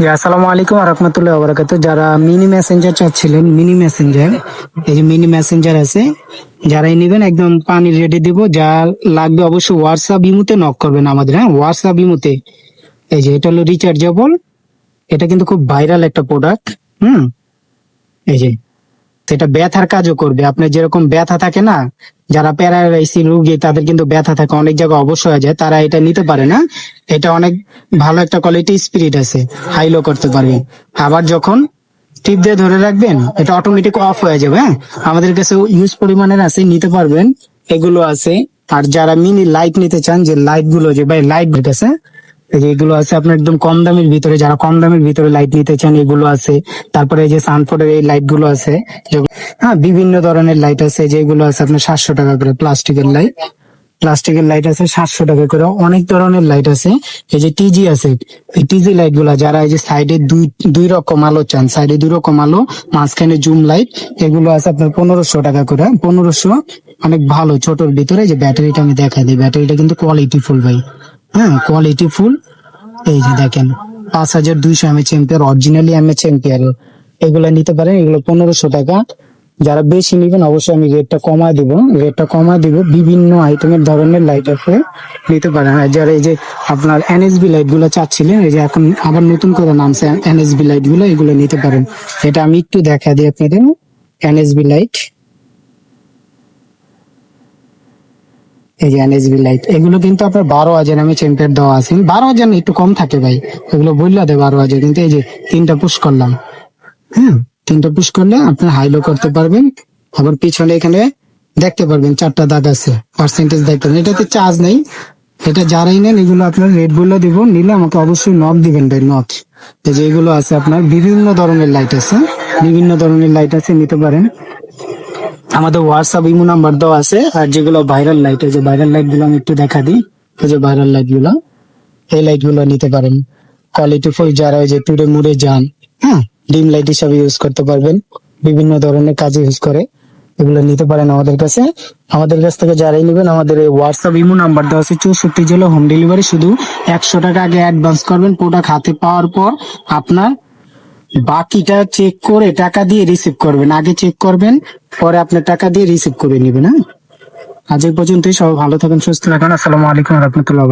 জি, আসসালামু আলাইকুম রহমতুল্লাহ বারাকাতু যারা মিনি মেসেঞ্জার চাচ্ছিলেন মিনি মেসেঞ্জার এই যে মিনি মেসেঞ্জার আছে যারাই নেবেন একদম পানি রেডি দিব যা লাগবে অবশ্যই হোয়াটসঅ্যাপ ইমুতে নক করবেন আমাদের হ্যাঁ? হোয়াটসঅ্যাপ ইমুতে। এই যে এটা হলো রিচার্জেবল এটা কিন্তু খুব ভাইরাল একটা প্রোডাক্ট হুম? এই যে এটা ব্যথার কাজও করবে। আপনার যেরকম ব্যথা থাকে না, যারা প্যারালাইসিস রোগী, তাদের কিন্তু ব্যথা থাকে, অনেক জায়গায় অবশ্য হয়ে যায়, তারা এটা নিতে পারে না। এটা অনেক ভালো একটা কোয়ালিটি স্পিরিট আছে হাইলো করতে পারবে। আবার যখন টিপ দিয়ে ধরে রাখবেন, এটা অটোমেটিক অফ হয়ে যাবে হ্যাঁ? আমাদের কাছে ইউজ পরিমাণের আছে, নিতে পারবেন। এগুলো আছে। আর যারা মিনি লাইট নিতে চান, যে লাইটগুলো যে, ভাই লাইট যে এগুলো আছে আপনার একদম কম দামের ভিতরে, যারা কম দামের ভিতরে লাইট নিতে চান, এগুলো আছে। তারপরে এই যে সানফোর্ডের এই লাইটগুলো আছে হ্যাঁ বিভিন্ন ধরনের লাইট আছে যেগুলো আছে আপনার সাতশো টাকা করে প্লাস্টিকের লাইট প্লাস্টিকের লাইট আছে সাতশো টাকা করে, অনেক ধরনের লাইট আছে। এই যে টিজি আছে এই টিজি লাইটগুলা, যারা এই যে সাইডে দুই দুই রকম আলো চান সাইডে দুই রকম আলো, মাঝখানে জুম লাইট এগুলো আছে আপনার পনেরোশো টাকা করে। পনেরোশো, অনেক ভালো, ছোটর ভিতরে যে ব্যাটারিটা আমি দেখাই দিই ব্যাটারিটা কিন্তু কোয়ালিটি ফুল ভাই। হ্যাঁ কোয়ালিটি ফুল এই যে দেখেন, পাঁচ হাজার দুইশো mAh ampere originally mAh ampere এগুলো নিতে পারেন, এগুলো পনেরোশো টাকা। যারা বেশি নিবেন, অবশ্যই আমি রেটটা কমায় দিব। রেটটা কমায় দিব, বিভিন্ন আইটেমের ধরনের লাইট আছে নিতে পারেন। আর যারা এই যে আপনার এনএসবি লাইটগুলো চাচ্ছিলেন, এই যে এখন আবার নতুন করে নামছে এনএসবি লাইটগুলো এগুলো নিতে পারেন। এটা আমি একটু দেখা দিই আপনাদের এনএসবি লাইট এই যে এনএসবি লাইট এগুলো কিন্তু আপনার বারো হাজার আমি চেম্পিয়ার দেওয়া আছে। বারো হাজার একটু কম থাকে ভাই। এগুলো বললা দেয় বারো হাজার, কিন্তু এই যে তিনটা পুশ করলাম। হ্যাঁ তিনটা পুশ করলে আপনি হাইলো করতে পারবেন। আবার পিছনে এখানে দেখতে পারবেন, চারটা দাগ আছে। পার্সেন্টেজ দেখতে পারবেন। এটাতে চার্জ নেই। এটা যারাই নেন, এগুলো আপনার রেট বলে দিব। নিলে আমাকে অবশ্যই নক দিবেন ভাই এই যে এগুলো আছে আপনার বিভিন্ন ধরনের লাইট আছে। বিভিন্ন ধরনের লাইট আছে, নিতে পারেন। আমাদের হোয়াটসঅ্যাপ ইমো নাম্বার দেওয়া আছে, আর যেগুলো ভাইরাল লাইট এই যে ভাইরাল লাইটগুলো আমি একটু দেখা দিই। এই যে ভাইরাল লাইটগুলো, এই লাইটগুলো নিতে পারেন। কোয়ালিটি ফুল যারা ওই যে টুডে মুড়ে যান হ্যাঁ ডিম লাইট হিসাবে ইউজ করতে পারবেন। বিভিন্ন ধরনের কাজে ইউজ করে, এগুলো নিতে পারেন আমাদের কাছে। আমাদের কাছ থেকে যারাই নেবেন, আমাদের এই হোয়াটসঅ্যাপ ইমো নাম্বার দেওয়া আছে, চৌষট্টি জেলা হোম ডেলিভারি শুধু একশো টাকা আগে অ্যাডভান্স করবেন। প্রোডাক্ট হাতে পাওয়ার পর আপনার বাকিটা চেক করে টাকা দিয়ে রিসিভ করবেন। আগে চেক করবেন, পরে আপনার টাকা দিয়ে রিসিভ করে নেবেন হ্যাঁ? আজ পর্যন্তই, সবাই ভালো থাকেন, সুস্থ থাকেন। আসসালামু আলাইকুম রহমতুল্লাহ